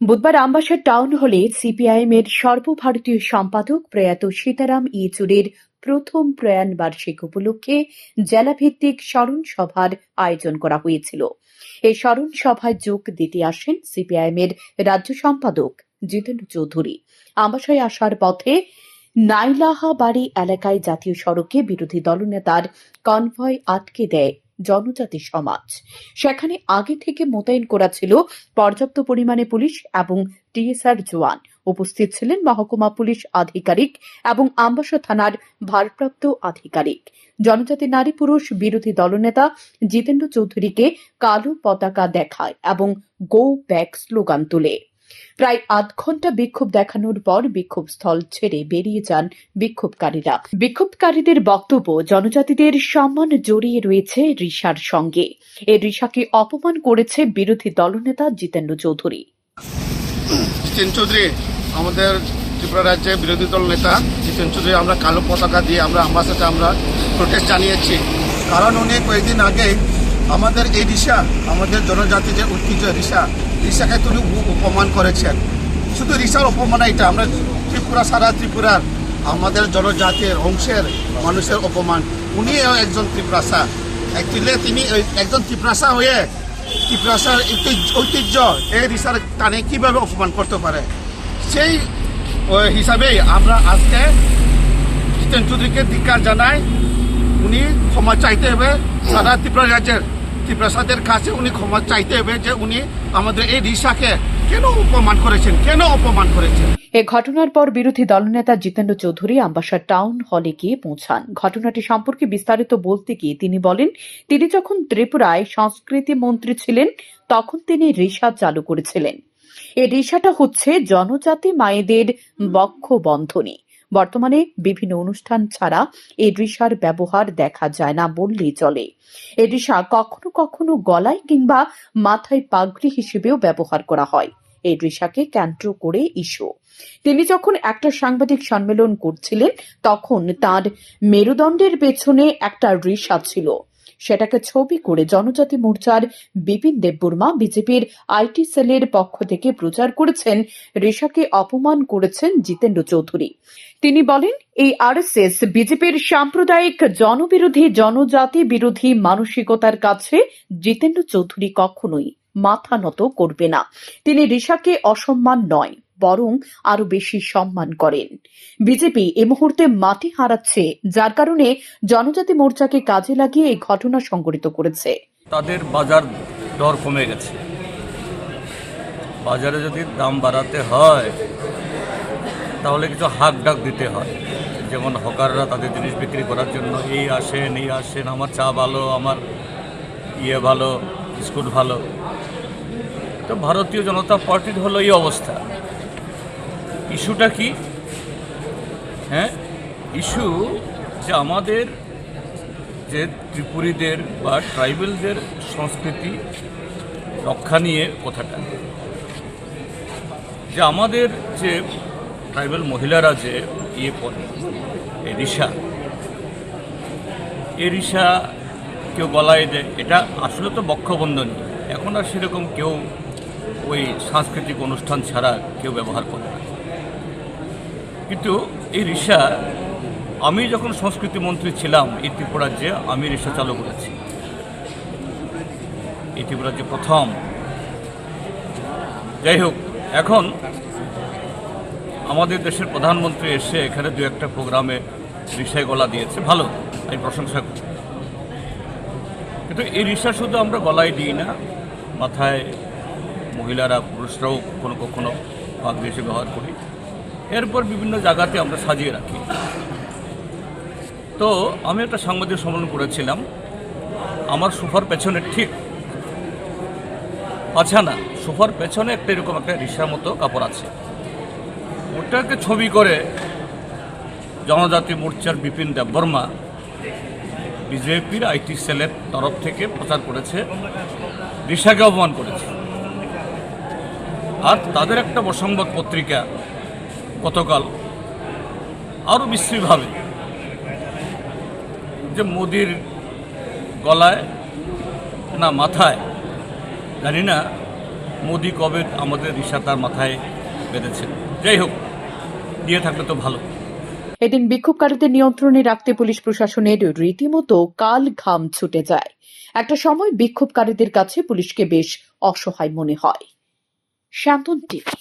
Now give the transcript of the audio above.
বুধবার আমবাসা টাউন হলে সিপিআইএম এর সর্বভারতীয় সম্পাদক প্রয়াত সীতারাম ইয়েচুরির প্রথম প্রয়াণ বার্ষিক উপলক্ষে জেলাভিত্তিক স্মরণ সভার আয়োজন করা হয়েছিল। এই স্মরণ সভায় যোগ দিতে আসেন সিপিআইএম এর রাজ্য সম্পাদক জিতেন্দ্র চৌধুরী। আমবাসায় আসার পথে নাইলাহাবাড়ি এলাকায় জাতীয় সড়কে বিরোধী দলনেতার কনভয় আটকে দেয় জনজাতি সমাজ। সেখানে আগে থেকে মোতায়েন করা ছিল পর্যাপ্ত পরিমাণে পুলিশ এবং টিএসআর জওয়ান। উপস্থিত ছিলেন মহকুমা পুলিশ আধিকারিক এবং আমবাসা থানার ভারপ্রাপ্ত আধিকারিক। জনজাতি নারী পুরুষ বিরোধী দলনেতা জিতেন্দ্র চৌধুরীকে কালো পতাকা দেখায় এবং গো ব্যাক স্লোগান তুলে। প্রায় আধ ঘণ্টা বিক্ষোভ দেখানোর পর বিক্ষোভ স্থল ছেড়ে বেরিয়ে যান বিক্ষোভকারীরা। বিক্ষোভকারীদের বক্তব্য, জনজাতিদের সম্মান জড়িয়ে রয়েছে রিসার সঙ্গে। এই রিসাকে অপমান করেছে বিরোধী দলনেতা জিতেন্দ্র চৌধুরী। জিতেন চৌধুরী, আমাদের ত্রিপুরা রাজ্যের বিরোধী দল নেতা জিতেন চৌধুরী, আমরা কালো পতাকা দিয়ে আমরা আমার সাথে আমরা প্রোটেস্ট জানিয়েছি। কারণ উনি কয়েকদিন আগে আমাদের এই রিসা আমাদের জনজাতি যে ঐতিহ্য রিসা রিসাকে তিনি অপমান করেছেন। শুধু রিসার অপমান এটা আমরা ত্রিপুরা, সারা ত্রিপুরার আমাদের জনজাতির অংশের মানুষের অপমান। উনিও একজন ত্রিপুরাসা। অ্যাকচুয়ালি তিনি একজন ত্রিপুরাসা হয়ে ত্রিপুরাসার ঐতিহ্য- এই রিসার টানে কীভাবে অপমান করতে পারে? সেই হিসাবেই আমরা আজকে জিতেন চৌধুরীকে ধিকার জানাই। উনি ক্ষমা চাইতে হবে সারা ত্রিপুরা রাজ্যের ত্রিপুরাসাদের কাছে উনি ক্ষমা চাইতে হবে যে উনি আমাদের এই রিসাকে কেন অপমান করেছেন? কেন অপমান করেছেন? এ ঘটনার পর বিরোধী দলনেতা জিতেন্দ্র চৌধুরী আম্বাসা টাউন হলে গিয়ে পৌঁছান। ঘটনাটি সম্পর্কে বিস্তারিত বলতে গিয়ে তিনি বলেন, তিনি যখন ত্রিপুরায় সংস্কৃতি মন্ত্রী ছিলেন, তখন তিনি রিসা চালু করেছিলেন। এই রিসাটা হচ্ছে জনজাতি মায়েদের বক্ষ বন্ধনী বর্তমানে বিভিন্ন অনুষ্ঠান ছাড়া এই রিসার ব্যবহার দেখা যায় না বললেই চলে। এড্রিসা রিসা কখনো কখনো গলায় কিংবা মাথায় পাগড়ি হিসেবেও ব্যবহার করা হয়। এই রিসাকে কেন্দ্র করে ইস্যু তিনি যখন একটা সাংবাদিক সম্মেলন করছিলেন, তখন তার মেরুদণ্ডের পেছনে একটা রিসা ছিল। সেটাকে ছবি করে জনজাতি মোর্চার বিপিন দেববর্মা বিজেপির আইটি সেলের পক্ষ থেকে প্রচার করেছেন, রেশাকে অপমান করেছেন জিতেন্দ্র চৌধুরী। তিনি বলেন, এই আরএসএস বিজেপির সাম্প্রদায়িক জনবিরোধী জনজাতি বিরোধী মানসিকতার কাছে জিতেন্দ্র চৌধুরী কখনোই মাথা নত করবে না। তিনি রিসাকে অসম্মান নয়, বরং আরও বেশি সম্মান করেন। বিজেপি এ মুহূর্তে মাটি হারাচ্ছে, যার কারণে জনজাতি মোর্চাকে কাজে লাগিয়ে এই ঘটনা সংঘটিত করেছে। তাদের বাজার দর কমে গেছে। বাজারে যদি দাম বাড়াতে হয়, তাহলে কিছু হাক ডাক দিতে হয়। যেমন হকাররা তাদের জিনিস বিক্রি করার জন্য, এই আসেন এই আসেন, আমার চা ভালো, আমার ইয়ে ভালো, বিস্কুট ভালো। তো ভারতীয় জনতা পার্টির হলো এই অবস্থা। ইস্যুটা কি? হ্যাঁ? ইস্যু যে আমাদের যে ত্রিপুরীদের বা ট্রাইবেলদের সংস্কৃতি রক্ষা নিয়ে কথাটা। যে আমাদের যে ট্রাইবেল মহিলারা যে ইয়ে পরে, এই রিসা রিসা কেউ গলায় দেয় এটা আসলে তো বক্ষবন্ধনী। এখন আর সেরকম কেউ ওই সাংস্কৃতিক অনুষ্ঠান ছাড়া কেউ ব্যবহার করে না। কিন্তু এই রিসা আমি যখন সংস্কৃতি মন্ত্রী ছিলাম, এই ত্রিপুরা রাজ্যে আমি রিক্সা চালু করেছি এই ত্রিপুরা রাজ্যে প্রথম। যাই হোক, এখন আমাদের দেশের প্রধানমন্ত্রী এসে এখানে দু একটা প্রোগ্রামে রিক্সায় গলা দিয়েছে। ভালো, আমি প্রশংসা করি। কিন্তু এই রিক্সা শুধু আমরা গলায় দিই না, মাথায় মহিলারা, পুরুষরাও কখনো কখনো পাগড়ি হিসেবে ব্যবহার করি। এরপর বিভিন্ন জায়গাতে আমরা সাজিয়ে রাখি। তো আমি একটা সাংবাদিক সম্মেলন করেছিলাম। আমার সোফার পেছনে ঠিক আচ্ছা না? সোফার পেছনে একটা এরকম একটা রিসার মতো কাপড় আছে। ওটাকে ছবি করে জনজাতি মোর্চার বিপিন দেববর্মা বিজেপির আইটি সেলের তরফ থেকে প্রচার করেছে রিসাকে অপমান করেছে। আর তাদের একটা বসংবাদ পত্রিকা গতকাল আরও বিশ্রীভাবে যে মোদির গলায় না মাথায়, জানি না মোদি কবে আমাদের ঈশা তার মাথায় বেঁধেছেন যাই হোক, দিয়ে থাকলে তো ভালো। এদিন বিক্ষোভকারীদের নিয়ন্ত্রণে রাখতে পুলিশ প্রশাসনের রীতিমতো কাল ঘাম ছুটে যায়। একটা সময় বিক্ষোভকারীদের কাছে পুলিশকে বেশ অসহায় মনে হয়। Champion Tv